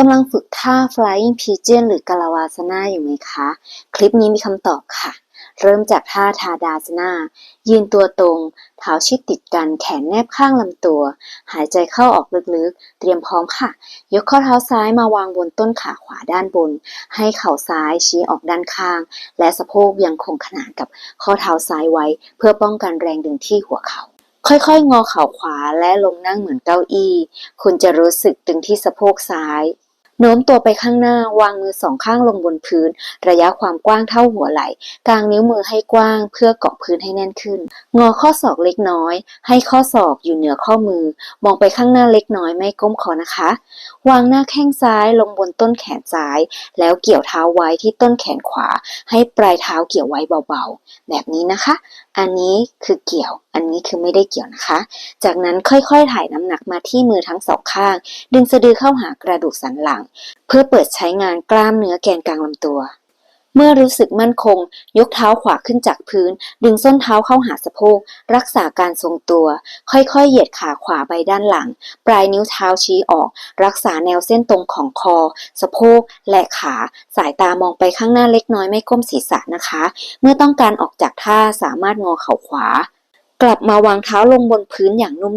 กำลังฝึกท่า Flying Pigeon หรือกาลาวาสนาอยู่ไหมคะ คลิปนี้มีคำตอบค่ะ เริ่มจากท่าทาดาสนายืนตัวตรง เท้าชิดติดกันแขนแนบข้างลำตัว หายใจเข้าออกลึกๆ เตรียมพร้อมค่ะ ยกข้อเท้าซ้ายมาวางบนต้นขาขวาด้านบน ให้เข่าซ้ายชี้ออกด้านข้าง และสะโพกยังคงขนานกับข้อเท้าซ้ายไว้ เพื่อป้องกันแรงดึงที่หัวเขา่าค่อยๆ งอเข่าขวาและลงนั่งเหมือนเก้าอี้ คุณจะรู้สึกตึงที่สะโพกซ้าย โน้มตัวไปข้างหน้าวางมือสองข้างลงบนพื้น ระยะความกว้างเท่าหัวไหล่กางนิ้วมือให้กว้างเพื่อเกาะพื้นให้แน่นขึ้น งอข้อศอกเล็กน้อย ให้ข้อศอกอยู่เหนือข้อมือ มองไปข้างหน้าเล็กน้อยไม่ก้มคอนะคะ วางหน้าแข้งซ้ายลงบนต้นแขนซ้าย แล้วเกี่ยวเท้าไว้ที่ต้นแขนขวา ให้ปลายเท้าเกี่ยวไว้เบาๆ แบบนี้นะคะ อันนี้คือเกี่ยวอันนี้คือไม่ได้เกี่ยวนะคะ จากนั้นค่อยๆ ถ่ายน้ำหนักมาที่มือทั้งสองข้าง ดึงสะดือเข้าหากระดูกสันหลัง เพื่อเปิดใช้งานกล้ามเนื้อแกนกลางลำตัว เมื่อรู้สึกมั่นคง ยกเท้าขวาขึ้นจากพื้น ดึงส้นเท้าเข้าหาสะโพก รักษาการทรงตัว ค่อยๆ เหยียดขาขวาไปด้านหลัง ปลายนิ้วเท้าชี้ออก รักษาแนวเส้นตรงของคอ สะโพก และขา สายตามองไปข้างหน้าเล็กน้อยไม่ก้มศีรษะนะคะ เมื่อต้องการออกจากท่าสามารถงอเข่าขวา กลับมาวางเท้าลงบนพื้นอย่างนุ่ม